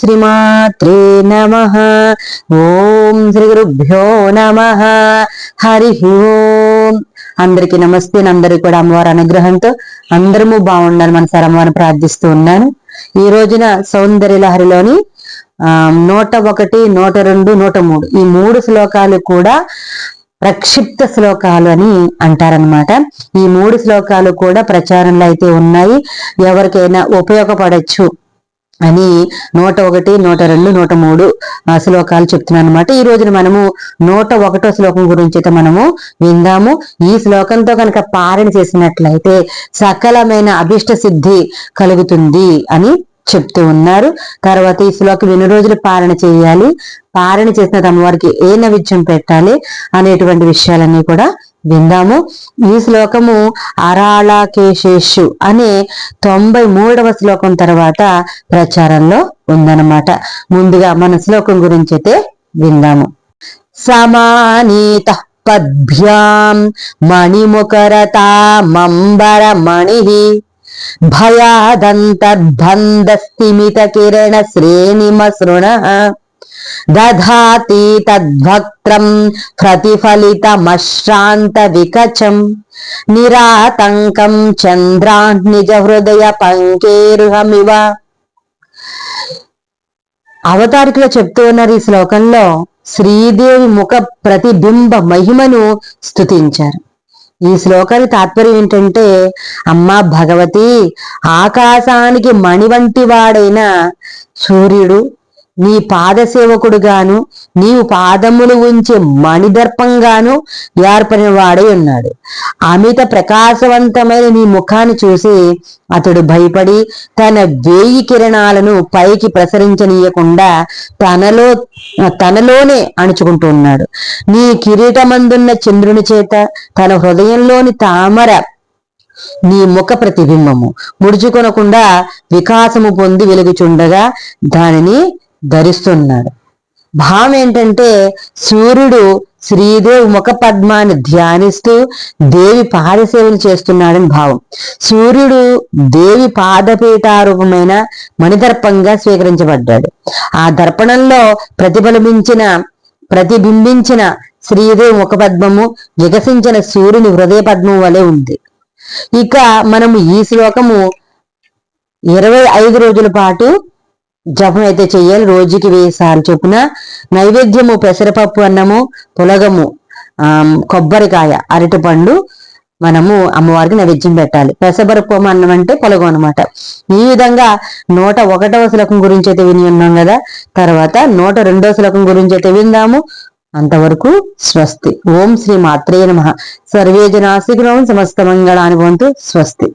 శ్రీమాత్రే నమ. ఓం శ్రీ గురుభ్యో నమ. హరి ఓం. అందరికీ నమస్తే అందరికీ కూడా అమ్మవారి అనుగ్రహంతో అందరము బాగుండాలి మన అమ్మవారిని ప్రార్థిస్తూ ఉన్నాను. ఈ రోజున సౌందర్య లహరిలోని ఆ నూట ఒకటి నూట రెండు నూట మూడు ఈ మూడు శ్లోకాలు కూడా ప్రక్షిప్త శ్లోకాలు అని అంటారనమాట ఈ మూడు శ్లోకాలు కూడా ప్రచారంలో అయితే ఉన్నాయి. ఎవరికైనా ఉపయోగపడచ్చు అని నూట ఒకటి నూట రెండు నూట మూడు శ్లోకాలు చెప్తున్నాను అనమాట ఈ రోజున మనము నూట ఒకటో శ్లోకం గురించి అయితే మనము విందాము. ఈ శ్లోకంతో కనుక పారణ చేసినట్లయితే సకలమైన అభిష్ట సిద్ధి కలుగుతుంది అని చెప్తూ ఉన్నారు. తర్వాత ఈ శ్లోకం ఎన్ని రోజులు పాలన చేయాలి? పాలన చేసిన తమ వారికి ఏ నైవేద్యం పెట్టాలి అనేటువంటి విషయాలన్నీ కూడా విందాము. ఈ శ్లోకము అరాళాకేశేషు అనే తొంభై మూడవ శ్లోకం తర్వాత ప్రచారంలో ఉందన్నమాట. ముందుగా మన శ్లోకం గురించి అయితే విందాము. సమానీత పద్భ్యాం మణిముఖరతా మణి భయాదంతర్బంధస్థిమిత కిరణ శ్రేణిమసృణ దధాతి తద్భక్త్రం ప్రతిఫలితమశ్రాంత వికచం నిరాతంకం చంద్రా నిజ హృదయ పంకేరుహమివ అవతారికలో చెప్తూ ఉన్నారు ఈ శ్లోకంలో శ్రీదేవి ముఖ ప్రతిబింబ మహిమను స్తుతించారు. ఈ శ్లోకానికి తాత్పర్యం ఏంటంటే అమ్మా భగవతి ఆకాశానికి మణి వంటి వాడైన సూర్యుడు నీ పాదసేవకుడుగాను నీవు పాదములు ఉంచే మణిదర్పంగాను ఏర్పడిన వాడై ఉన్నాడు. అమిత ప్రకాశవంతమైన నీ ముఖాన్ని చూసి అతడు భయపడి తన వేయి కిరణాలను పైకి ప్రసరించనీయకుండా తనలో తనలోనే అణుచుకుంటున్నాడు నీ కిరీటమందున్న చంద్రుని చేత తన హృదయంలోని తామర నీ ముఖ ప్రతిబింబము ముడుచుకొనకుండా వికాసము పొంది వెలుగుచుండగా దానిని ధరిస్తున్నాడు. భావం ఏంటంటే సూర్యుడు శ్రీదేవి ముఖ పద్మాన్ని ధ్యానిస్తూ దేవి పాదసేవలు చేస్తున్నాడని భావం. సూర్యుడు దేవి పాదపీఠారూపమైన మణిదర్పంగా స్వీకరించబడ్డాడు. ఆ దర్పణంలో ప్రతిఫలించిన ప్రతిబింబించిన శ్రీదేవి ముఖ పద్మము వికసించిన సూర్యుని హృదయ పద్మం వలె ఉంది. ఇక మనము ఈ శ్లోకము ఇరవై ఐదు రోజుల పాటు జపం అయితే చెయ్యాలి రోజుకి వెయ్యి సార్లు చొప్పున. నైవేద్యము పెసరపప్పు అన్నము పులగము ఆ కొబ్బరికాయ అరటిపండు మనము అమ్మవారికి నైవేద్యం పెట్టాలి. పెసరపప్పు అన్నం అంటే పొలగం అనమాట ఈ విధంగా నూట ఒకటవ శ్లోకం గురించి అయితే విని ఉన్నాం కదా. తర్వాత నూట రెండవ శ్లోకం గురించి అయితే విందాము. అంతవరకు స్వస్తి. ఓం శ్రీ మాత్రే నమ. సర్వే జనాశిగ్రహం సమస్త మంగళానుభవంతు స్వస్తి.